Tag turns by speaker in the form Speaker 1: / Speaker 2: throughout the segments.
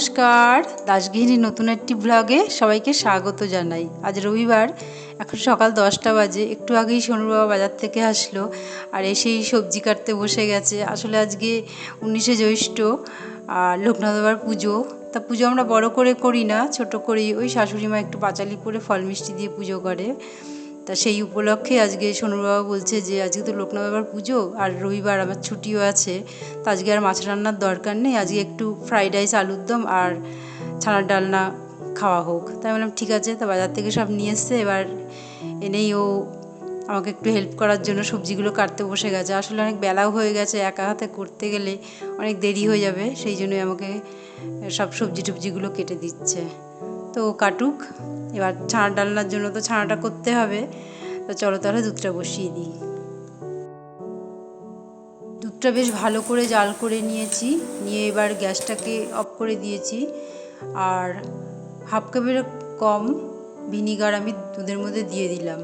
Speaker 1: নমস্কার। দাসগৃহিণীর নতুন একটি ব্লগে সবাইকে স্বাগত জানাই। আজ রবিবার, এখন সকাল দশটা বাজে। একটু আগেই বাবা বাজার থেকে আসলো আর এসেই সবজি কাটতে বসে গেছে। আসলে আজকে উনিশে জ্যৈষ্ঠ, আর লোকনাথ বাবার পুজো। তা পুজো আমরা বড় করে করি না, ছোট করি ওই শাশুড়ি মা একটু পাঁচালি করে ফল মিষ্টি দিয়ে পুজো করে। তা সেই উপলক্ষে আজকে বাবা বলছে যে, আজকে তো লোকনাথ বাবার পুজো আর রবিবার আমার ছুটিও আছে। তো আজকে আর মাছ রান্নার দরকার নেই। আজকে একটু ফ্রাইড রাইস, আলুর দম আর ছানার ডালনা খাওয়া হোক। তাই বললাম, ঠিক আছে। তা বাজার থেকে সব নিয়ে এসছে। এবার এনেই ও আমাকে একটু হেল্প করার জন্য সবজিগুলো কাটতে বসে গেছে। আসলে অনেক বেলাও হয়ে গেছে একা হাতে করতে গেলে অনেক দেরি হয়ে যাবে। সেই জন্যই আমাকে সব সবজি টবজিগুলো কেটে দিচ্ছে। তো কাটুক। এবার ছানা ডালনার জন্য তো ছানাটা করতে হবে। তো চলো তাহলে দুধটা বসিয়ে দিই। দুধটা বেশ ভালো করে জাল করে নিয়েছি। নিয়ে এবার গ্যাসটাকে অফ করে দিয়েছি। আর হাফ কাপের কম ভিনিগার আমি দুধের মধ্যে দিয়ে দিলাম।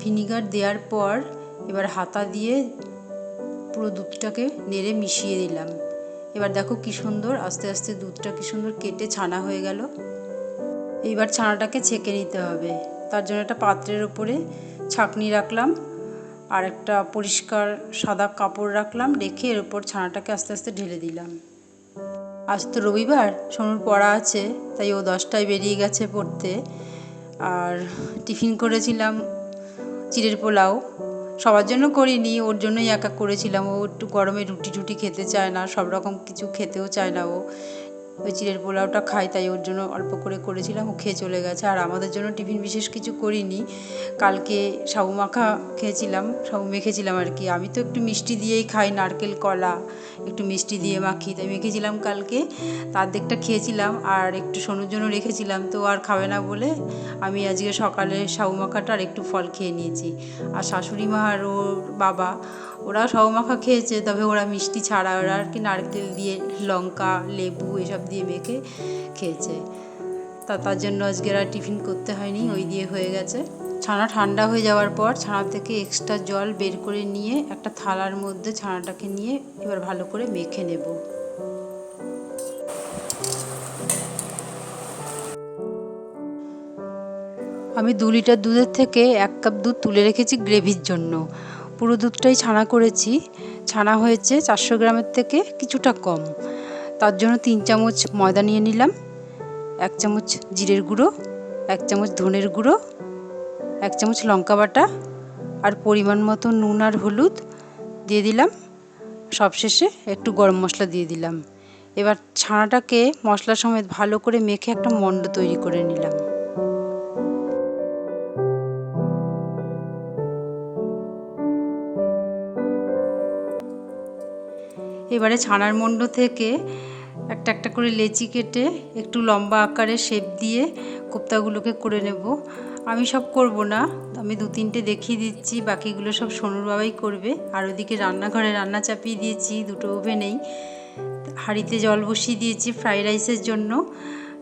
Speaker 1: ভিনিগার দেওয়ার পর এবার হাতা দিয়ে পুরো দুধটাকে নেড়ে মিশিয়ে দিলাম। এবার দেখো কি সুন্দর, আস্তে আস্তে দুধটা কি সুন্দর কেটে ছানা হয়ে গেল। এইবার ছানাটাকে ছেঁকে নিতে হবে। তার জন্য একটা পাত্রের ওপরে ছাকনি রাখলাম আর একটা পরিষ্কার সাদা কাপড় রাখলাম, রেখে এর ওপর ছানাটাকে আস্তে আস্তে ঢেলে দিলাম। আজ তো রবিবার, সোনুর পড়া আছে, তাই ও দশটায় বেরিয়ে গেছে পড়তে। আর টিফিন করেছিলাম চিড়ের পোলাও। সবার জন্য করিনি ওর জন্যই একা করেছিলাম। ও একটু গরমে রুটি টুটি খেতে চায় না সব রকম কিছু খেতেও চায় না ও। ওই চিড়ের পোলাওটা খাই, তাই ওর জন্য অল্প করে করেছিলাম, ও খেয়ে চলে গেছে। আর আমাদের জন্য টিফিন বিশেষ কিছু করিনি। কালকে সাবু মাখা খেয়েছিলাম সাবু মেখেছিলাম আর কি। আমি তো একটু মিষ্টি দিয়েই খাই, নারকেল, কলা, একটু মিষ্টি দিয়ে মাখি, তাই মেখেছিলাম কালকে। তার দিকটা খেয়েছিলাম, আর একটু সোনুর জন্য রেখেছিলাম, তো আর খাবে না বলে আমি আজকে সকালে সাবু মাখাটা আর একটু ফল খেয়ে নিয়েছি। আর শাশুড়ি মা আর ওর বাবা, ওরা সাবু মাখা খেয়েছে, তবে ওরা মিষ্টি ছাড়া, ওরা আর কি নারকেল দিয়ে লঙ্কা, লেবু, এসব দিয়ে মেখে খেয়েছে। তা তার জন্য আজকে আর টিফিন করতে হয়নি, ওই দিয়ে হয়ে গেছে। ছানা ঠান্ডা হয়ে যাওয়ার পর ছানা থেকে এক্সট্রা জল বের করে নিয়ে একটা থালার মধ্যে ছানাটাকে নিয়ে এবার ভালো করে মেখে নেব। আমি দু লিটার দুধের থেকে এক কাপ দুধ তুলে রেখেছি গ্রেভির জন্য। পুরো দুধটাই ছানা করেছি। ছানা হয়েছে চারশো গ্রামের থেকে কিছুটা কম। তার জন্য তিন চামচ ময়দা নিয়ে নিলাম, এক চামচ জিরের গুঁড়ো, এক চামচ ধনের গুঁড়ো, এক চামচ লঙ্কা বাটা আর পরিমাণ মতো নুন আর হলুদ দিয়ে দিলাম। সবশেষে একটু গরম মশলা দিয়ে দিলাম। এবার ছানাটাকে মশলা সমেত ভালো করে মেখে একটা মণ্ড তৈরি করে নিলাম। এবারে ছানার মণ্ড থেকে একটা একটা করে লেচি কেটে একটু লম্বা আকারে শেপ দিয়ে কোপ্তাগুলোকে করে নেব। আমি সব করব না, আমি দু তিনটে দেখিয়ে দিচ্ছি, বাকিগুলো সব সোনুর বাবাই করবে। আর ওদিকে রান্নাঘরে রান্না চাপিয়ে দিয়েছি, দুটো ওভেনেই হাঁড়িতে জল বসিয়ে দিয়েছি ফ্রাইড রাইসের জন্য।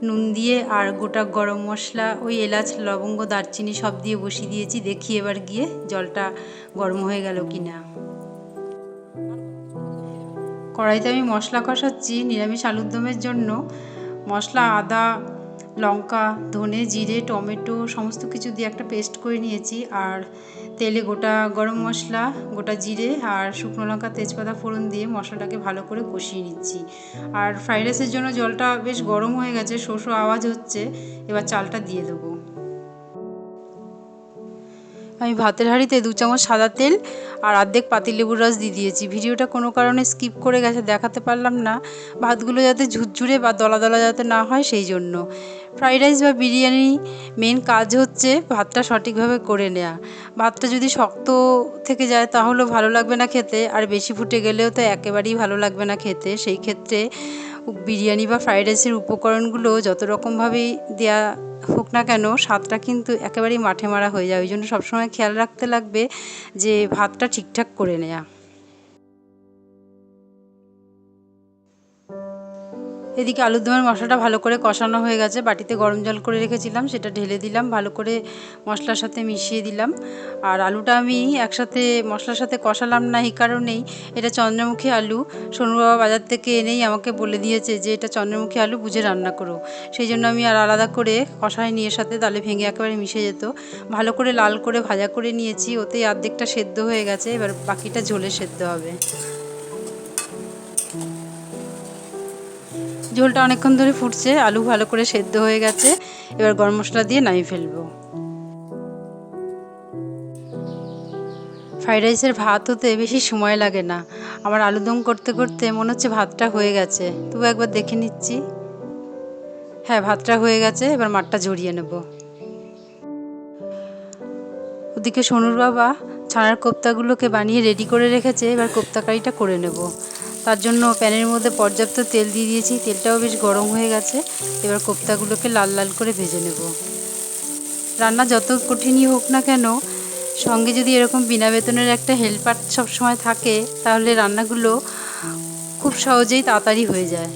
Speaker 1: নুন দিয়ে আর গোটা গরম মশলা, ওই এলাচ, লবঙ্গ, দারচিনি সব দিয়ে বসিয়ে দিয়েছি। দেখি এবার গিয়ে জলটা গরম হয়ে গেল কি না কড়াইতে আমি মশলা কষাচ্ছি, নিরামিষ আলুর দমের জন্য। মশলা, আদা, লঙ্কা, ধনে, জিরে, টমেটো, সমস্ত কিছু দিয়ে একটা পেস্ট করে নিয়েছি। আর তেলে গোটা গরম মশলা, গোটা জিরে আর শুকনো লঙ্কা, তেজপাতা, ফোড়ন দিয়ে মশলাটাকে ভালো করে কষিয়ে নিচ্ছি। আর ফ্রাইড রাইসের জন্য জলটা বেশ গরম হয়ে গেছে শোষো আওয়াজ হচ্ছে, এবার চালটা দিয়ে দেবো। আমি ভাতের হাঁড়িতে দু চামচ সাদা তেল আর অর্ধেক পাতিলেবুর রস দিয়ে দিয়েছি। ভিডিওটা কোনো কারণে স্কিপ করে গেছে, দেখাতে পারলাম না। ভাতগুলো যাতে ঝুরঝুরে বা দলা দলা যাতে না হয় সেই জন্য। ফ্রাইড রাইস বা বিরিয়ানি মেন কাজ হচ্ছে ভাতটা সঠিকভাবে করে নেওয়া ভাতটা যদি শক্ত থেকে যায় তাহলেও ভালো লাগবে না খেতে, আর বেশি ফুটে গেলেও তো একেবারেই ভালো লাগবে না খেতে। সেই ক্ষেত্রে বিরিয়ানি বা ফ্রায়েড রাইসের উপকরণগুলো যত রকমভাবেই দেওয়া হোক না কেন, স্বাদটা কিন্তু একেবারেই মাঠে মারা হয়ে যায়। ওই জন্য সবসময় খেয়াল রাখতে লাগবে যে, ভাতটা ঠিকঠাক করে নেওয়া এদিকে আলুর দমের মশলাটা ভালো করে কষানো হয়ে গেছে। বাটিতে গরম জল করে রেখেছিলাম, সেটা ঢেলে দিলাম, ভালো করে মশলার সাথে মিশিয়ে দিলাম। আর আলুটা আমি একসাথে মশলার সাথে কষালাম না, এই কারণেই। এটা চন্দ্রমুখী আলু। সোনু বাবা বাজার থেকে এনেই আমাকে বলে দিয়েছে যে, এটা চন্দ্রমুখী আলু, বুঝে রান্না করো। সেই জন্য আমি আর আলাদা করে কষাই নিয়ে সাথে তালে ভেঙে একেবারে মিশে যেত। ভালো করে লাল করে ভাজা করে নিয়েছি, ওতেই অর্ধেকটা সেদ্ধ হয়ে গেছে, এবার বাকিটা ঝোলে সেদ্ধ হবে। ঝোলটা অনেকক্ষণ ধরে ফুটছে, আলু ভালো করে সেদ্ধ হয়ে গেছে। এবার গরম মশলা দিয়ে নামিয়ে ফেলব। ফ্রাইড রাইসের ভাত হতে বেশি সময় লাগে না। আমার আলুদম করতে করতে মনে হচ্ছে ভাতটা হয়ে গেছে। তবু একবার দেখে নিচ্ছি। হ্যাঁ ভাতটা হয়ে গেছে, এবার মাঠটা ঝরিয়ে নেব। ওদিকে সোনুর বাবা ছানার কোপ্তাগুলোকে বানিয়ে রেডি করে রেখেছে, এবার কোপ্তা কারিটা করে নেব। তার জন্য প্যানের মধ্যে পর্যাপ্ত তেল দিয়ে দিয়েছি। তেলটাও বেশ গরম হয়ে গেছে। এবার কোপ্তাগুলোকে লাল লাল করে ভেজে নেব। রান্না যত কঠিনই হোক না কেন, সঙ্গে যদি এরকম বিনা বেতনের একটা হেল্পার সবসময় থাকে, তাহলে রান্নাগুলো খুব সহজেই তাড়াতাড়ি হয়ে যায়।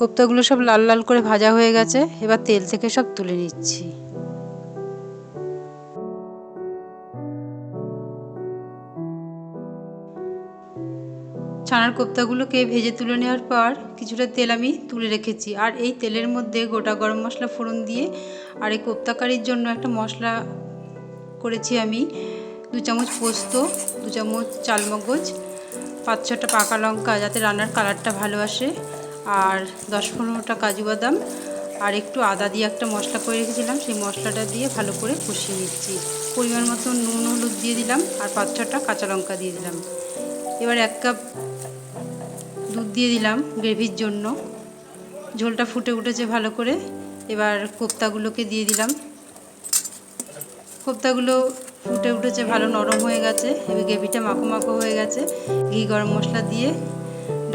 Speaker 1: কোপ্তাগুলো সব লাল লাল করে ভাজা হয়ে গেছে, এবার তেল থেকে সব তুলে নিচ্ছি। ছানার কোপ্তাগুলোকে ভেজে তুলে নেওয়ার পর কিছুটা তেল আমি তুলে রেখেছি। আর এই তেলের মধ্যে গোটা গরম মশলা ফোড়ন দিয়ে আর এই কোপ্তা কারির জন্য একটা মশলা করেছি আমি দু চামচ পোস্ত, দু চামচ চালমগজ, পাঁচ ছটা পাকা লঙ্কা যাতে রান্নার কালারটা ভালো আসে। আর দশ পনেরোটা কাজু বাদাম আর একটু আদা দিয়ে একটা মশলা করে রেখেছিলাম। সেই মশলাটা দিয়ে ভালো করে কষিয়ে নিচ্ছি। পরিমাণ মতো নুন, হলুদ দিয়ে দিলাম আর পাঁচ ছটা কাঁচা লঙ্কা দিয়ে দিলাম। এবার এক কাপ দুধ দিয়ে দিলাম গ্রেভির জন্য। ঝোলটা ফুটে উঠেছে ভালো করে। এবার কোপ্তাগুলোকে দিয়ে দিলাম। কোপ্তাগুলো ফুটে উঠেছে ভালো নরম হয়ে গেছে। এবার গ্রেভিটা মাখো মাখো হয়ে গেছে। ঘি গরম মশলা দিয়ে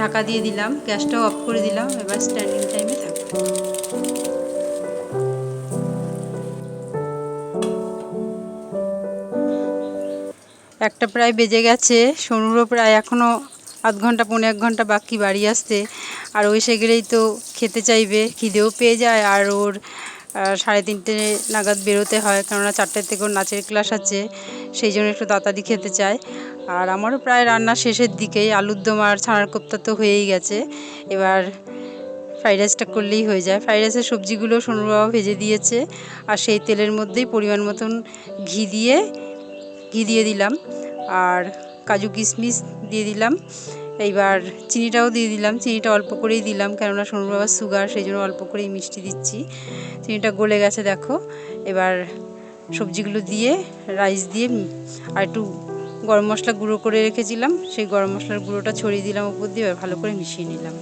Speaker 1: ঢাকা দিয়ে দিলাম, গ্যাসটাও অফ করে দিলাম, এবার স্ট্যান্ডিং টাইমে থাকবে। একটা প্রায় বেজে গেছে, সোনুরও প্রায় এখনও আধ ঘণ্টা, পৌনে এক ঘণ্টা বাকি বাড়ি আসতে। আর ওই সে গেলেই তো খেতে চাইবে, খিদেও পেয়ে যায়, আর ওর সাড়ে তিনটে নাগাদ বেরোতে হয়, কেননা চারটের থেকে ওর নাচের ক্লাস আছে, সেই জন্য একটু তাড়াতাড়ি খেতে চায়। আর আমারও প্রায় রান্না শেষের দিকেই আলুর দম আর ছানার কোপ্তা তো হয়েই গেছে। এবার ফ্রাইড রাইসটা করলেই হয়ে যায়। ফ্রাইড রাইসের সবজিগুলো সোনুর বাবা ভেজে দিয়েছে আর সেই তেলের মধ্যেই পরিমাণ মতন ঘি দিয়ে ঘি দিয়ে দিলাম। আর কাজু কিশমিশ দিয়ে দিলাম। এইবার চিনিটাও দিয়ে দিলাম। চিনিটা অল্প করেই দিলাম কেননা সোনুর বাবার সুগার সেই জন্য অল্প করেই মিষ্টি দিচ্ছি। চিনিটা গলে গেছে, দেখো। এবার সবজিগুলো দিয়ে রাইস দিয়ে, আর একটু গরম মশলা গুঁড়ো করে রেখেছিলাম, সেই গরম মশলার গুঁড়োটা ছড়িয়ে দিলাম উপর দিয়ে ভালো করে মিশিয়ে নিলাম।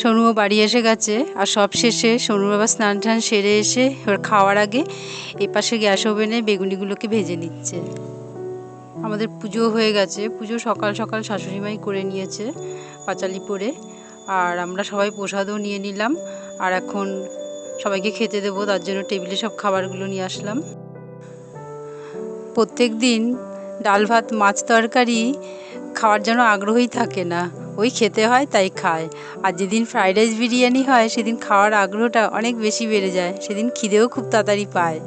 Speaker 1: সোনুও বাড়ি এসে গেছে, আর সব শেষে সোনু বাবা স্নান টান সেরে এসে এবার খাওয়ার আগে এ পাশে গ্যাস ওভেনে বেগুনিগুলোকে ভেজে নিচ্ছে। আমাদের পুজো হয়ে গেছে, পুজো সকাল সকাল শাশুড়ি মাই করে নিয়েছে, পাঁচালি পরে, আর আমরা সবাই প্রসাদও নিয়ে নিলাম, আর এখন সবাইকে খেতে দেবো, তার জন্য টেবিলে সব খাবারগুলো নিয়ে আসলাম। প্রত্যেক দিন ডাল ভাত, মাছ তরকারি খাওয়ার জন্য আগ্রহই থাকে না। ওই খেতে হয়, তাই খায়। আর যেদিন ফ্রাইড রাইস বিরিয়ানি হয়, সেদিন খাওয়ার আগ্রহটা অনেক বেশি বেড়ে যায়। সেদিন খিদেও খুব তাড়াতাড়ি পায়।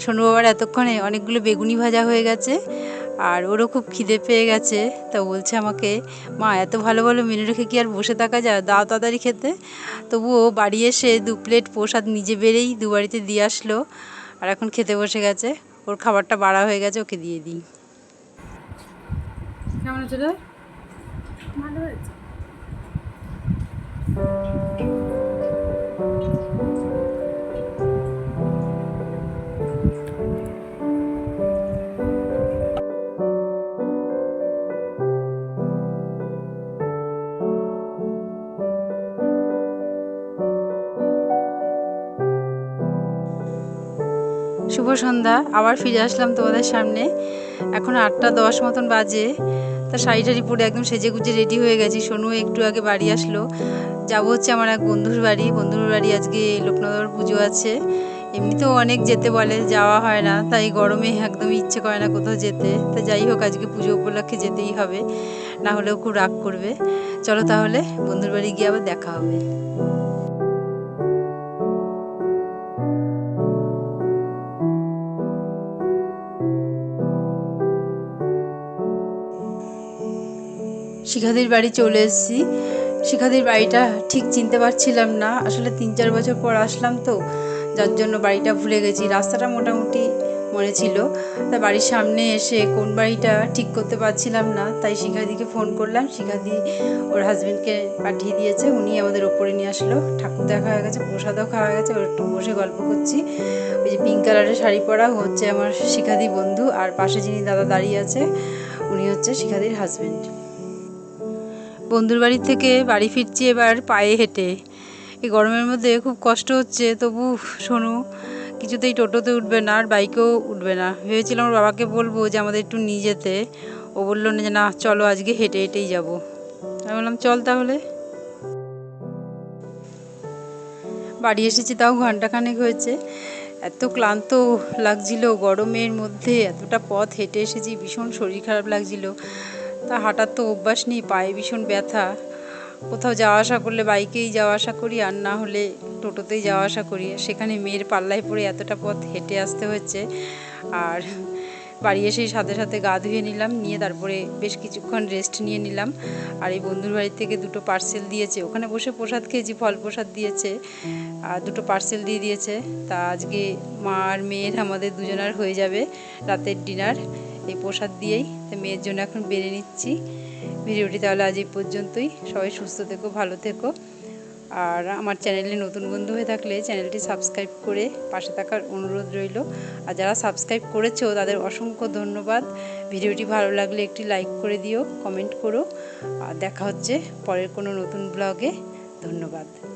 Speaker 1: সোনু বাবার এতক্ষণে অনেকগুলো বেগুনি ভাজা হয়ে গেছে। আর ওরও খুব খিদে পেয়ে গেছে তা বলছে আমাকে মা এত ভালো ভালো মেনু রেখে কি আর বসে থাকা যায়? দাও তাড়াতাড়ি খেতে। তবুও বাড়ি এসে দু প্লেট প্রসাদ নিজে বেড়েই দু বাড়িতে দিয়ে আসলো আর এখন খেতে বসে গেছে। ওর খাবারটা বাড়া হয়ে গেছে ওকে দিয়ে দিই। কেমন আছে
Speaker 2: ভালো হয়েছে।
Speaker 1: শুভ সন্ধ্যা, আবার ফিরে আসলাম তোমাদের সামনে। এখন আটটা দশ মতন বাজে, তা শাড়ি টাড়ি পরে একদম সেজে গুজে রেডি হয়ে গেছি। সোনু একটু আগে বাড়ি আসলো। যাব হচ্ছে আমার এক বন্ধুর বাড়ি। বন্ধুর বাড়ি আজকে লোকনগর পুজো আছে। এমনিতেও অনেক যেতে বলে, যাওয়া হয় না। তাই গরমে একদমই ইচ্ছে করে না কোথাও যেতে। তা যাই হোক, আজকে পুজো উপলক্ষে যেতেই হবে। না হলেও খুব রাগ করবে। চলো তাহলে বন্ধুর বাড়ি গিয়ে আবার দেখা হবে। শিখাদির বাড়ি চলে এসেছি। শিখাদির বাড়িটা ঠিক চিনতে পারছিলাম না। আসলে তিন চার বছর পর আসলাম তো, যার জন্য বাড়িটা ভুলে গেছি। রাস্তাটা মোটামুটি মনে ছিল। তা বাড়ির সামনে এসে কোন বাড়িটা ঠিক করতে পারছিলাম না, তাই শিখাদিকে ফোন করলাম। শিখাদি ওর হাজবেন্ডকে পাঠিয়ে দিয়েছে। উনি আমাদের ওপরে নিয়ে আসলো। ঠাকুর দেখা হয়ে গেছে, প্রসাদও খাওয়া হয়ে গেছে। ওর একটু বসে গল্প করছি। ওই যে পিঙ্ক কালারের শাড়ি পরা হচ্ছে আমার শিখাদি বন্ধু। আর পাশে যিনি দাদা দাঁড়িয়ে আছে, উনি হচ্ছে শিখাদির হাজবেন্ড বন্ধুর বাড়ি থেকে বাড়ি ফিরছি এবার পায়ে হেঁটে। এই গরমের মধ্যে খুব কষ্ট হচ্ছে, তবু শোনো, কিছুতেই টোটোতে উঠবে না আর বাইকেও উঠবে না। ভেবেছিলাম ওর বাবাকে বলব যে আমাদের একটু নিয়ে যেতে। ও বলল না যে, না, চলো আজকে হেঁটে হেঁটেই যাব। আমি বললাম, চল তাহলে। বাড়ি এসেছি, তাও ঘন্টাখানেক হয়েছে। এত ক্লান্ত লাগছিল গরমের মধ্যে, এতটা পথ হেঁটে এসেছি, ভীষণ শরীর খারাপ লাগছিল। তা হাঁটার তো অভ্যাস নেই, পায়ে ভীষণ ব্যথা। কোথাও যাওয়া আসা করলে বাইকেই যাওয়া আসা করি, আর না হলে টোটোতেই যাওয়া আসা করি। সেখানে মেয়ের পাল্লায় পড়ে এতটা পথ হেঁটে আসতে হচ্ছে, আর বাড়ি এসেই সাথে সাথে গা ধুয়ে নিলাম, নিয়ে তারপরে বেশ কিছুক্ষণ রেস্ট নিয়ে নিলাম। আর এই বন্ধুর বাড়ি থেকে দুটো পার্সেল দিয়েছে। ওখানে বসে প্রসাদ খেয়েছি, ফল প্রসাদ দিয়েছে, আর দুটো পার্সেল দিয়ে দিয়েছে। তা আজকে মা আর মেয়ের আমাদের দুজনার হয়ে যাবে রাতের ডিনার এই প্রসাদ দিয়েই তা মেয়ের জন্য এখন বেড়ে নিচ্ছি। ভিডিওটি তাহলে আজ এই পর্যন্তই। সবাই সুস্থ থেকো, ভালো থেকো। আর আমার চ্যানেলে নতুন বন্ধু হয়ে থাকলে চ্যানেলটি সাবস্ক্রাইব করে পাশে থাকার অনুরোধ রইল। আর যারা সাবস্ক্রাইব করেছ, তাদের অসংখ্য ধন্যবাদ। ভিডিওটি ভালো লাগলে একটি লাইক করে দিও, কমেন্ট করো। আর দেখা হচ্ছে পরের কোনো নতুন ব্লগে। ধন্যবাদ।